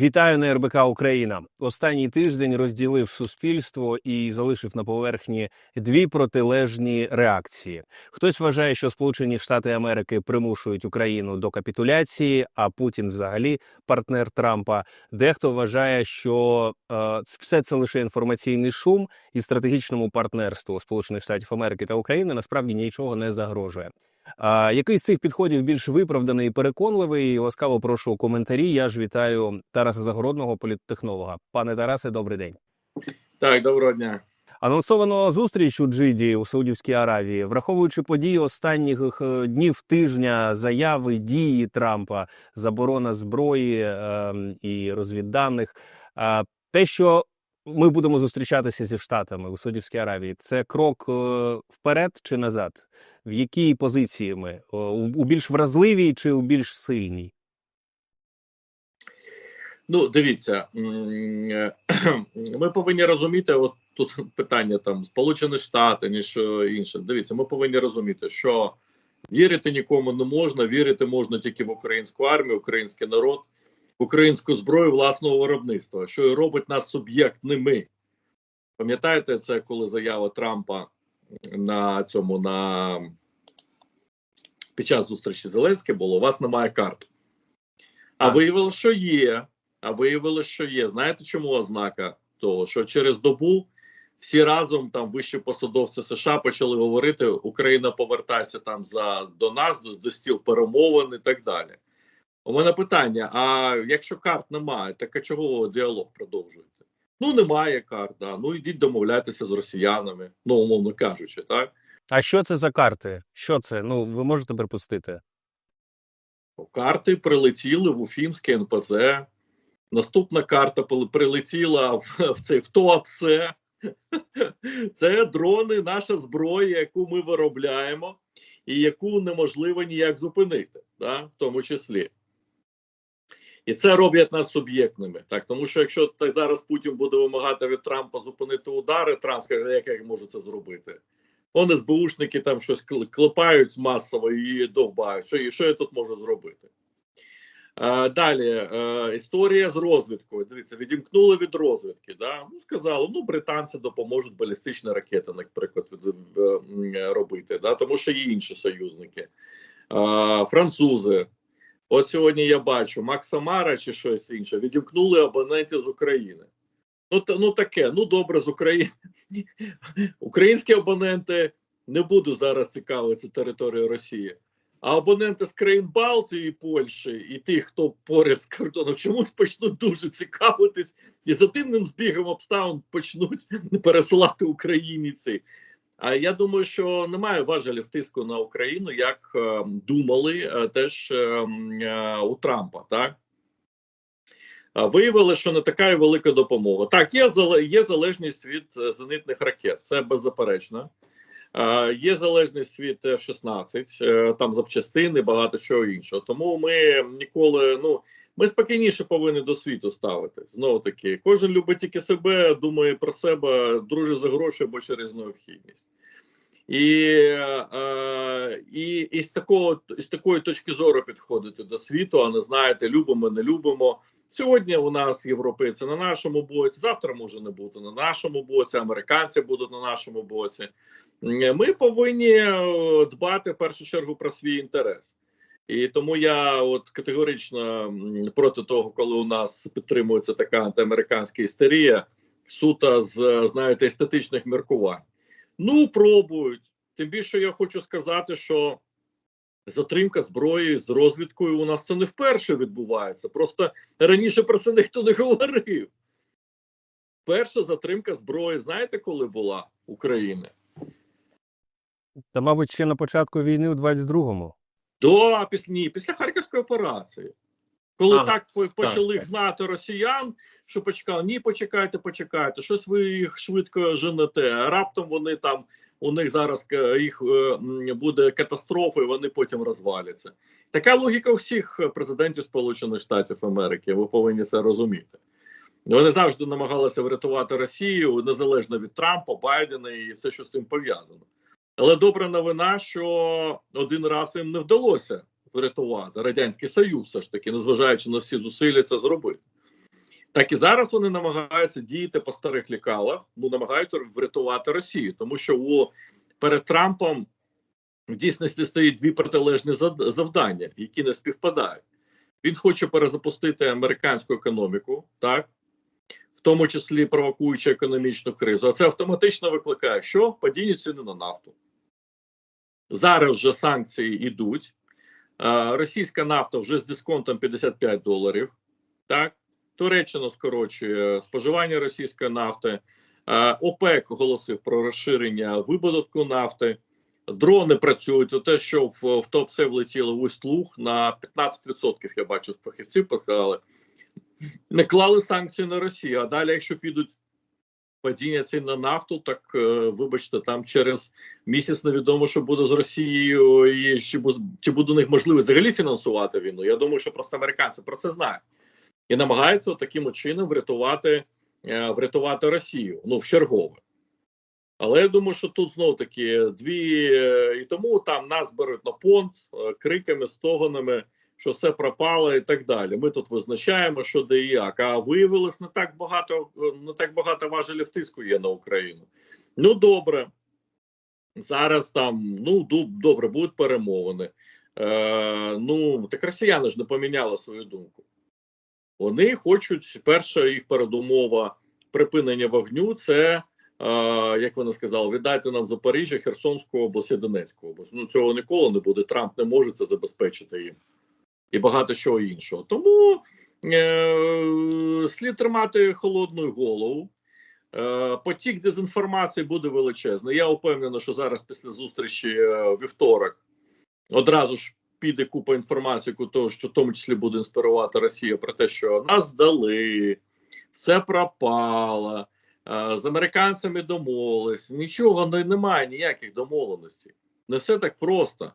Вітаю на РБК Україна. Останній тиждень розділив суспільство і залишив на поверхні дві протилежні реакції. Хтось вважає, що Сполучені Штати Америки примушують Україну до капітуляції, а Путін взагалі партнер Трампа. Дехто вважає, що е, все це лише інформаційний шум, і стратегічному партнерству Сполучених Штатів Америки та України насправді нічого не загрожує. А який з цих підходів більш виправданий і переконливий? Ласкаво прошу коментарі. Я ж вітаю Тараса Загородного, політтехнолога. Пане Тарасе, добрий день. Так, доброго дня. Анонсовано зустріч у Джиді у Саудівській Аравії, враховуючи події останніх е, днів тижня, заяви дії Трампа, заборона зброї е, і розвідданих. Е, те, що ми будемо зустрічатися зі штатами у Саудівській Аравії, це крок е, вперед чи назад? В якій позиції ми у, більш вразливій чи у більш сильній? Ну, дивіться, е, ми повинні розуміти, от тут питання там Сполучені Штати, ніж інше. Дивіться, ми повинні розуміти, що вірити нікому не можна, вірити можна тільки в українську армію, український народ, українську зброю власного виробництва, що і робить нас суб'єктними. Пам'ятаєте, це коли заява Трампа на цьому на під час зустрічі Зеленським було: у вас немає карт. А виявилося, що є. А виявилося, що є. Знаєте, чому ознака того? Що через добу всі разом там вищі посадовці США почали говорити: Україна повертається там за до нас, до, до стіл перемовин і так далі. У мене питання: а якщо карт немає, так а чого діалог продовжуєте? Ну, немає карт, да. ну йдіть домовляйтеся з росіянами, ну умовно кажучи, так. А що це за карти? Що це? Ну ви можете припустити? Карти прилетіли в Уфімське НПЗ. Наступна карта прилетіла в, в цей в ТОАПСЕ. Це дрони, наша зброя, яку ми виробляємо, і яку неможливо ніяк зупинити, да, в тому числі. І це роблять нас суб'єктними. Так, тому що якщо так зараз Путін буде вимагати від Трампа зупинити удари, Трамп скаже, як я можу це зробити. Вони СБУшники там щось кл- клепають масово і довбають. Що, що я тут можу зробити? Е, далі е, історія з розвідкою. Дивіться, відімкнули від розвідки. Да? Ну, сказали, ну британці допоможуть балістичні ракети, наприклад, е, робити, да? тому що є інші союзники. Е, французи. От сьогодні я бачу Макса Мара чи щось інше. Відімкнули абонентів з України. Ну, та, ну таке, ну добре, з України. Українські абоненти не буду зараз цікавитися територією Росії. А абоненти з країн Балтії, Польщі і тих, хто поряд з кордоном, чомусь почнуть дуже цікавитись, і за дивним збігом обставин почнуть пересилати Україні ці. Я думаю, що немає важелів тиску на Україну, як е, думали е, теж е, у Трампа. Так виявили, що не така і велика допомога. Так, є є залежність від зенитних ракет, це беззаперечно. Є залежність від F-16, е, там запчастини, багато чого іншого. Тому ми ніколи, ну ми спокійніше повинні до світу ставити. Знову таки, кожен любить тільки себе, думає про себе, дружить за гроші або через необхідність. І, е, і, і з такого з такої точки зору підходити до світу, а не знаєте, любимо, не любимо. Сьогодні у нас європейці на нашому боці, завтра може не бути на нашому боці, американці будуть на нашому боці. Ми повинні е, дбати в першу чергу про свій інтерес. І тому я от категорично проти того, коли у нас підтримується така антиамериканська істерія, суто з знаєте естетичних міркувань. Ну, пробують. Тим більше я хочу сказати, що затримка зброї з розвідкою у нас це не вперше відбувається. Просто раніше про це ніхто не говорив. Перша затримка зброї, знаєте, коли була України? Та, мабуть, ще на початку війни у 22-му. До після, ні, після Харківської операції. Коли Ага, так почали так. гнати росіян, що почекали, ні, почекайте, почекайте, щось ви їх швидко женете. а Раптом вони там, у них зараз е, їх е, буде катастрофа, і вони потім розваляться. Така логіка всіх президентів Сполучених Штатів Америки. Ви повинні це розуміти. Вони завжди намагалися врятувати Росію незалежно від Трампа, Байдена і все, що з цим пов'язано. Але добра новина, що один раз їм не вдалося врятувати радянський союз, все ж таки, незважаючи на всі зусилля це зробити. Так і зараз вони намагаються діяти по старих лікалах, ну намагаються врятувати Росію, тому що у перед Трампом в дійсності стоїть дві протилежні завдання, які не співпадають. Він хоче перезапустити американську економіку, так в тому числі провокуючи економічну кризу. А це автоматично викликає, що падіння ціни на нафту. Зараз вже санкції йдуть. Е, Російська нафта вже з дисконтом 55 доларів. Так, Туреччина скорочує споживання російської нафти. Е, ОПЕК оголосив про розширення видобутку нафти. Дрони працюють. Те, що в, в топ все влетіло в Усть-Луг на 15%, я бачу, фахівці показали. Не клали санкції на Росію. А далі, якщо підуть падіння цін на нафту, так е, вибачте, там через місяць невідомо, що буде з Росією, і чи, чи буде у них можливість взагалі фінансувати війну. Я думаю, що просто американці про це знають і намагаються таким чином врятувати, е, врятувати Росію. Ну в чергове. Але я думаю, що тут знову таки дві е, і тому там нас беруть на понт криками, стогонами, що все пропало і так далі. Ми тут визначаємо, що де і як. А виявилось, не так багато, не так багато важелів тиску є на Україну. Ну добре. Зараз там ну добре, будуть перемовини. Е, ну так росіяни ж не поміняли свою думку. Вони хочуть, перша їх передумова припинення вогню це, е, як вони сказали, віддайте нам Запоріжжя, Херсонську область і Донецьку область. Ну цього ніколи не буде. Трамп не може це забезпечити їм і багато чого іншого. Тому е, слід тримати холодну голову. Е, потік дезінформації буде величезний. Я впевнений, що зараз після зустрічі е, вівторок одразу ж піде купа інформації, того, що в тому числі буде інспірувати Росія про те, що нас здали, все пропало, е, з американцями домовились. Нічого не, немає, ніяких домовленостей. Не все так просто.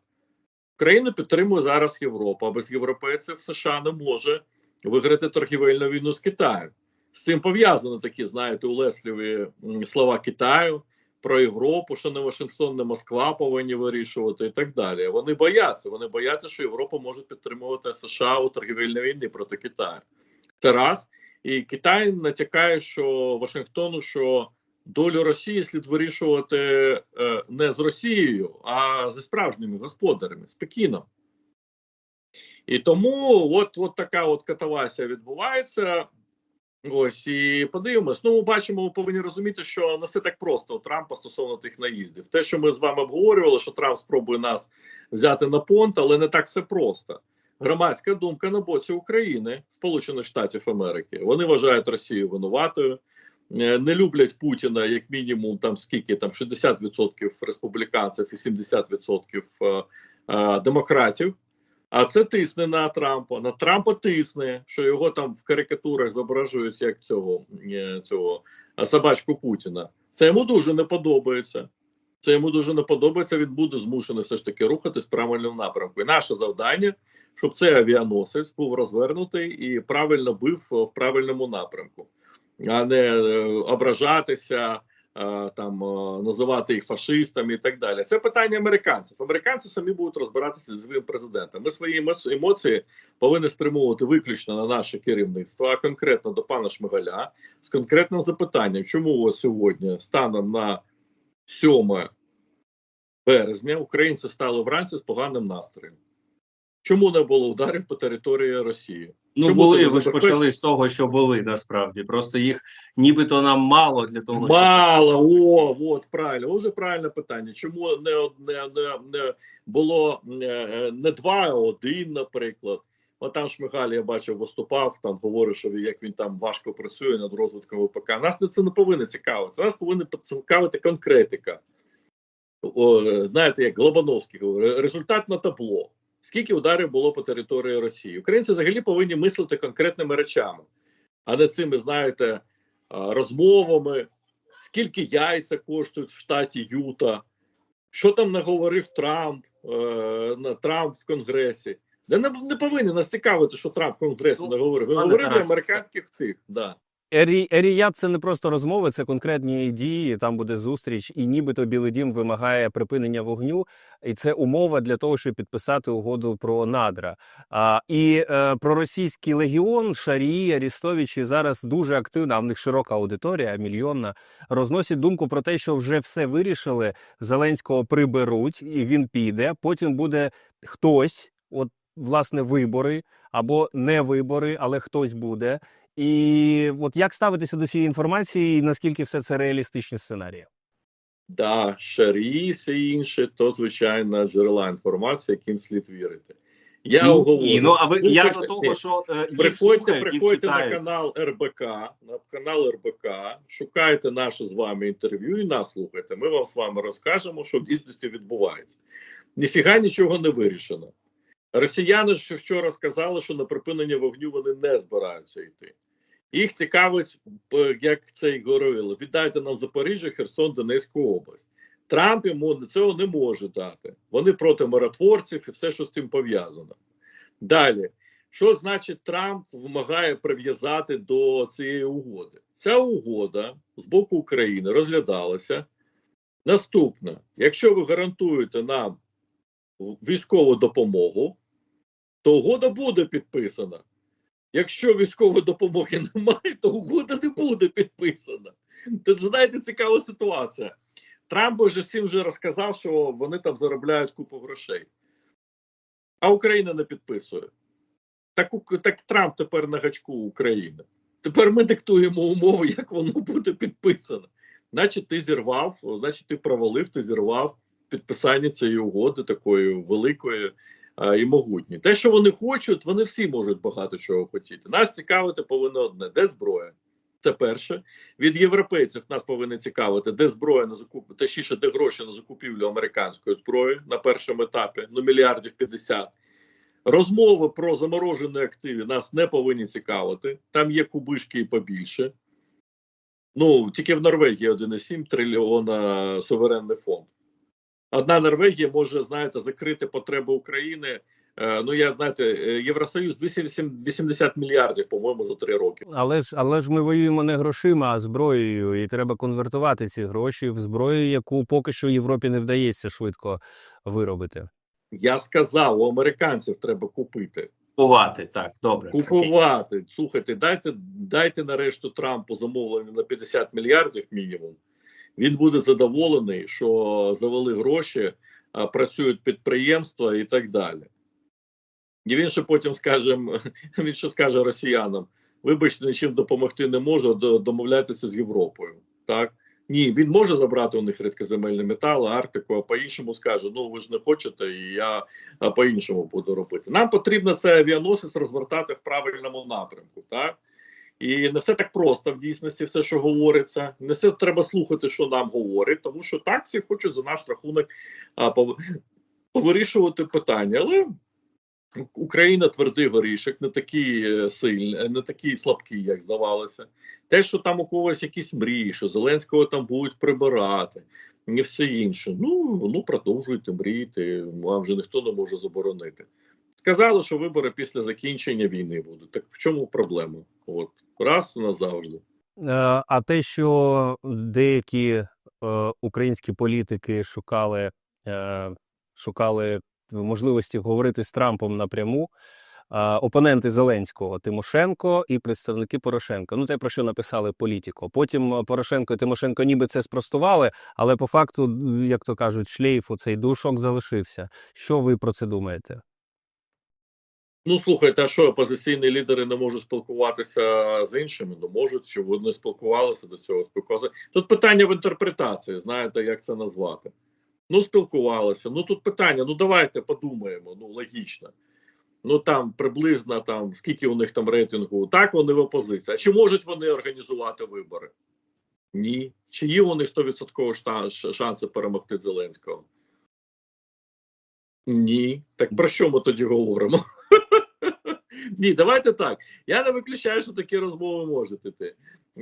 Країну підтримує зараз Європа, без європейців США не може виграти торгівельну війну з Китаєм. З цим пов'язані такі, знаєте, улесливі слова Китаю про Європу, що не Вашингтон, не Москва повинні вирішувати і так далі. Вони бояться. Вони бояться, що Європа може підтримувати США у торгівельній війні проти Китаю. Це раз. І Китай натякає, що Вашингтону, що долю Росії слід вирішувати е, не з Росією, а зі справжніми господарями, з Пекіном. І тому от, от така от катавасія відбувається. Ось і подивимось. Ну, ми бачимо, ми повинні розуміти, що не все так просто у Трампа стосовно тих наїздів. Те, що ми з вами обговорювали, що Трамп спробує нас взяти на понт, але не так все просто. Громадська думка на боці України, Сполучених Штатів Америки. Вони вважають Росію винуватою, не люблять Путіна, як мінімум, там скільки там 60% республіканців і 70% е, е, демократів. А це тисне на Трампа. На Трампа тисне, що його там в карикатурах зображують як цього, е, цього е, собачку Путіна. Це йому дуже не подобається. Це йому дуже не подобається. Він буде змушений все ж таки рухатись в правильному напрямку. І наше завдання, щоб цей авіаносець був розвернутий і правильно бив е, в правильному напрямку, а не е, ображатися. е, Там е, називати їх фашистами і так далі. Це питання американців. Американці самі будуть розбиратися зі своїм президентом. Ми свої емоції повинні спрямовувати виключно на наше керівництво, а конкретно до пана Шмигаля з конкретним запитанням, чому ось сьогодні, станом на 7 березня, українці стали вранці з поганим настроєм. Чому не було ударів по території Росії? Ну, Чому були, ви ж почали з того, що були насправді. Просто їх нібито нам мало для того, Мало, щоб... о, от правильно. Дуже правильне питання. Чому не, не, не, не було е, е, не два, а один, наприклад. От там Шмигаль, я бачив, виступав, там говорить, що як він там важко працює над розвитком ВПК. Нас це не повинно цікавити. Нас повинна цікавити конкретика. О, е, знаєте, як Глобановський говорить, результат на табло. Скільки ударів було по території Росії? Українці взагалі повинні мислити конкретними речами, а не цими, знаєте, розмовами, скільки яйця коштують в штаті Юта, що там наговорив Трамп е, на Трамп в Конгресі. Де не, не повинні нас цікавити, що Трамп в Конгресі Ну, наговорив. Він говорив для американських цих. Да. Ері, Еріят це не просто розмови, це конкретні дії. Там буде зустріч, і нібито Білий Дім вимагає припинення вогню, і це умова для того, щоб підписати угоду про надра. А, і е, проросійський легіон, Шарії, Арістовичі зараз дуже активно, а в них широка аудиторія, мільйонна, розносять думку про те, що вже все вирішили. Зеленського приберуть, і він піде. Потім буде хтось, от власне, вибори або не вибори, але хтось буде. І от як ставитися до цієї інформації, і наскільки все це реалістичні сценарії? Да, шарі і все інше, то звичайно джерела інформації, яким слід вірити. Я Ну, оговорю. ні, ну а ви я до того, що е, їх Приходьте, слухають, їх приходьте на канал РБК, на канал РБК, шукайте наше з вами інтерв'ю і нас слухайте. Ми вам з вами розкажемо, що в дійсності відбувається. Ніфіга нічого не вирішено. Росіяни ж вчора сказали, що на припинення вогню вони не збираються йти. Їх цікавить, е, як це й говорили, віддайте нам Запоріжжя, Херсон, Донецьку область. Трамп йому цього не може дати. Вони проти миротворців і все, що з цим пов'язано. Далі, що значить Трамп вимагає прив'язати до цієї угоди? Ця угода з боку України розглядалася. Наступна: якщо ви гарантуєте нам військову допомогу, то угода буде підписана. Якщо військової допомоги немає, то угода не буде підписана. Тут знаєте, цікава ситуація. Трамп вже всім вже розказав, що вони там заробляють купу грошей, а Україна не підписує. Так, так Трамп тепер на гачку України. Тепер ми диктуємо умови, як воно буде підписано. Значить, ти зірвав, значить, ти провалив, ти зірвав підписання цієї угоди такої великої і могутньої. Те, що вони хочуть, вони всі можуть багато чого хотіти. Нас цікавити повинно одне: де зброя? Це перше. Від європейців нас повинні цікавити, де зброя на закуп, точніше, де гроші на закупівлю американської зброї на першому етапі, ну мільярдів 50. Розмови про заморожені активи нас не повинні цікавити. Там є кубишки і побільше. Ну, тільки в Норвегії 1,7 трильйона суверенний фонд. Одна Норвегія може, знаєте, закрити потреби України. Е, ну, я знаєте, е, Євросоюз 280 мільярдів, по-моєму, за три роки. Але ж але ж ми воюємо не грошима, а зброєю, і треба конвертувати ці гроші в зброю, яку поки що Європі не вдається швидко виробити. Я сказав, у американців треба купити. Купувати, так, добре. окей. Купувати. Слухайте, дайте, дайте нарешту Трампу замовлення на 50 мільярдів мінімум. Він буде задоволений, що завели гроші, працюють підприємства і так далі. І він ще потім скаже, він ще скаже росіянам: вибачте, нічим допомогти не можу, до- домовляйтеся з Європою. Так? Ні, він може забрати у них рідкоземельні метали, Арктику, а по-іншому скаже: ну ви ж не хочете, і я по-іншому буду робити. Нам потрібно цей авіаносець розвертати в правильному напрямку. Так? І не все так просто в дійсності, все, що говориться. Не все треба слухати, що нам говорять, тому що так всі хочуть за наш рахунок а, пов- повирішувати питання. Але Україна твердий горішок, не такий е, сильний, не такий слабкий, як здавалося. Те, що там у когось якісь мрії, що Зеленського там будуть прибирати, і все інше. Ну, ну продовжуйте мріяти, вам вже ніхто не може заборонити. Сказали, що вибори після закінчення війни будуть. Так в чому проблема? От раз назавжди. Е, А те, що деякі е, українські політики шукали, е, шукали можливості говорити з Трампом напряму. Опоненти Зеленського Тимошенко і представники Порошенка. Ну те про що написали політико. Потім Порошенко і Тимошенко ніби це спростували, але по факту, як то кажуть, шлейф цей душок залишився. Що ви про це думаєте? Ну слухайте, а що опозиційні лідери не можуть спілкуватися з іншими? Ну можуть, що вони спілкувалися до цього. Спілкувалися. Тут питання в інтерпретації. Знаєте, як це назвати? Ну, спілкувалися. Ну тут питання. Ну давайте подумаємо. Ну логічно. Ну там приблизно там скільки у них там рейтингу. Так вони в опозиції. А чи можуть вони організувати вибори? Ні. Чи є у них 100% шанси перемогти Зеленського? Ні. Так про що ми тоді говоримо? Ні, давайте так. Я не виключаю, що такі розмови можуть іти.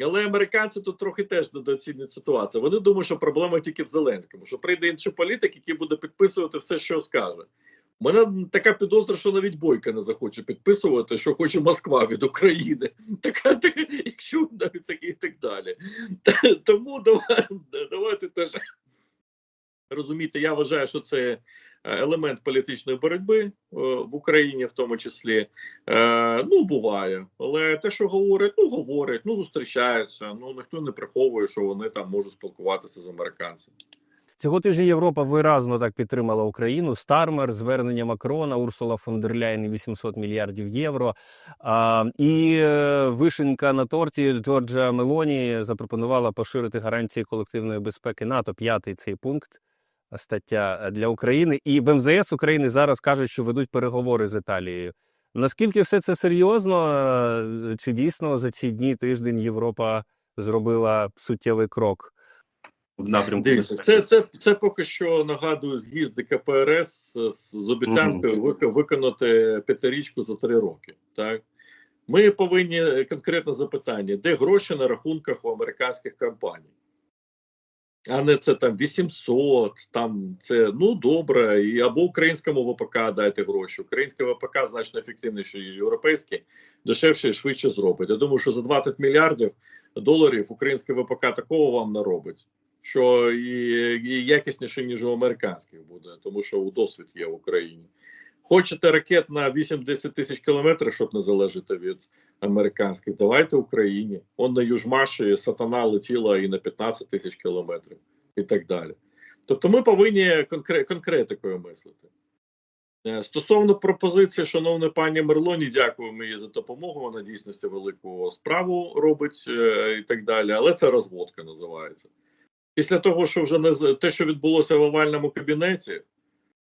Але американці тут трохи теж недооцінюють ситуацію. Вони думають, що проблема тільки в Зеленському, що прийде інший політик, який буде підписувати все, що скаже. У мене така підозра, що навіть Бойка не захоче підписувати, що хоче Москва від України. Така, така якщо навіть такі і так далі. Тому давай, давайте теж розуміти, я вважаю, що це елемент політичної боротьби е, в Україні, в тому числі. Е, ну, буває. Але те, що говорять, ну говорять, ну зустрічаються. Ну ніхто не приховує, що вони там можуть спілкуватися з американцями. Цього тижня Європа виразно так підтримала Україну. Стармер, звернення Макрона, Урсула фон дер Ляйн 800 мільярдів євро. А, і е, вишенька на торті Джорджа Мелоні запропонувала поширити гарантії колективної безпеки НАТО. П'ятий цей пункт. Стаття для України, і в МЗС України зараз кажуть, що ведуть переговори з Італією. Наскільки все це серйозно? Е, Чи дійсно за ці дні тиждень Європа зробила суттєвий крок? в напрямку Дивіться, це, це, це поки що нагадую з'їзд КПРС з, з обіцянкою вик- виконати п'ятирічку за три роки. Так ми повинні конкретне запитання: де гроші на рахунках у американських компаній? А не це там 800, там це ну добре, і або українському ВПК дайте гроші. Українське ВПК значно ефективніше, ніж європейське, дешевше і швидше зробить. Я думаю, що за 20 мільярдів доларів українське ВПК такого вам наробить, що і, і якісніше, ніж у американських буде, тому що у досвід є в Україні. Хочете ракет на 8-10 тисяч кілометрів, щоб не залежати від американських, давайте Україні. Он на Южмаші сатана летіла і на 15 тисяч кілометрів, і так далі. Тобто ми повинні конкре- конкретикою мислити. Е, Стосовно пропозиції, шановної пані Мерлоні, дякуємо їй за допомогу. Вона дійсності велику справу робить е, і так далі. Але це розводка називається. Після того, що вже не те, що відбулося в овальному кабінеті,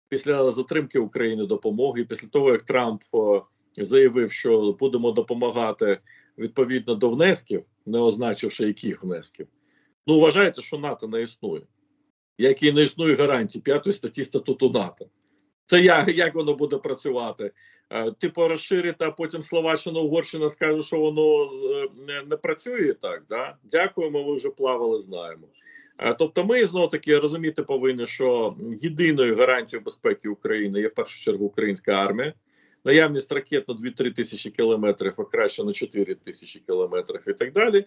після затримки України допомоги, після того як Трамп е, заявив, що будемо допомагати відповідно до внесків, не означивши яких внесків. Ну вважаєте, що НАТО не існує, як і не існує гарантій п'ятої статті статуту НАТО. Це як, як воно буде працювати? Е, Типу розширити, а потім Словаччина, Угорщина скаже, що воно е, не, не працює так. Да? Дякуємо, ви вже плавали, знаємо. Е, Тобто, ми знову таки розуміти повинні, що єдиною гарантією безпеки України є в першу чергу українська армія. Наявність ракет на 2-3 тисячі кілометрів, а краще на 4 тисячі кілометрів і так далі.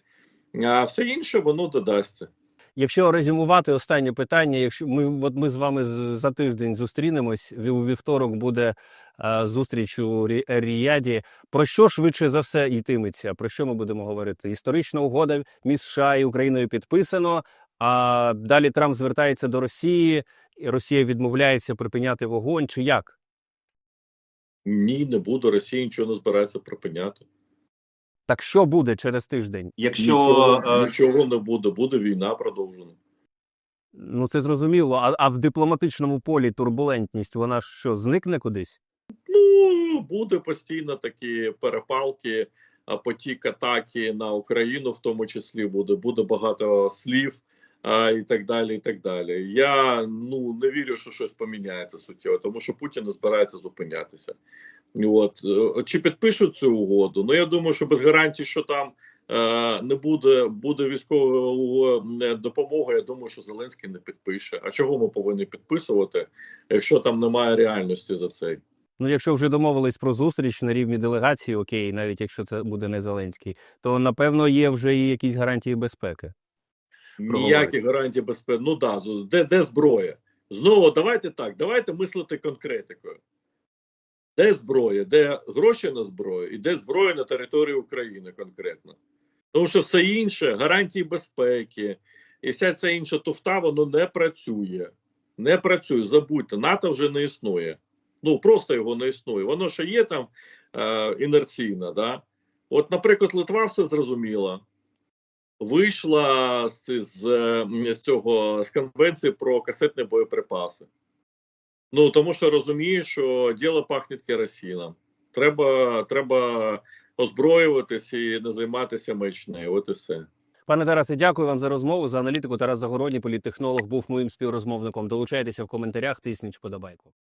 А все інше воно додасться. Якщо резюмувати останнє питання, якщо ми от ми з вами за тиждень зустрінемось, у вівторок буде е, зустріч у Рі- Ріяді. Про що швидше за все йтиметься? Про що ми будемо говорити? Історична угода між США і Україною підписано. А далі Трамп звертається до Росії, і Росія відмовляється припиняти вогонь. Чи як? Ні, не буде. Росія нічого не збирається припиняти. Так що буде через тиждень? Якщо нічого, е, нічого не буде, буде війна продовжена. Ну це зрозуміло. А, а в дипломатичному полі турбулентність вона що зникне кудись? Ну, буде постійно такі перепалки, а, потік атаки на Україну, в тому числі буде, буде багато слів а, і так далі. і так далі. Я ну не вірю, що щось поміняється суттєво, тому що Путін не збирається зупинятися. От е, чи підпишуть цю угоду? Ну я думаю, що без гарантій, що там е, не буде буде військової е, допомоги. Я думаю, що Зеленський не підпише. А чого ми повинні підписувати, якщо там немає реальності за це? Ну, якщо вже домовились про зустріч на рівні делегації, окей, навіть якщо це буде не Зеленський, то напевно є вже і якісь гарантії безпеки. Ніяких гарантій безпеки. Ну да, де, де зброя? Знову давайте так, давайте мислити конкретикою. Де зброя, де гроші на зброю, і де зброя на території України конкретно. Тому що все інше, гарантії безпеки і вся ця інша туфта, воно не працює. Не працює. Забудьте, НАТО вже не існує. Ну просто його не існує. Воно ще є там е, інерційно, да. От, наприклад, Литва все зрозуміла вийшла з, з, з цього з конвенції про касетні боєприпаси. Ну тому що розуміє, що діло пахне керосином. Треба, треба озброюватися і не займатися мечнею. От і все. Пане Тарасе, дякую вам за розмову. За аналітику Тарас Загородній, політтехнолог, був моїм співрозмовником. Долучайтеся в коментарях, тисніть вподобайку.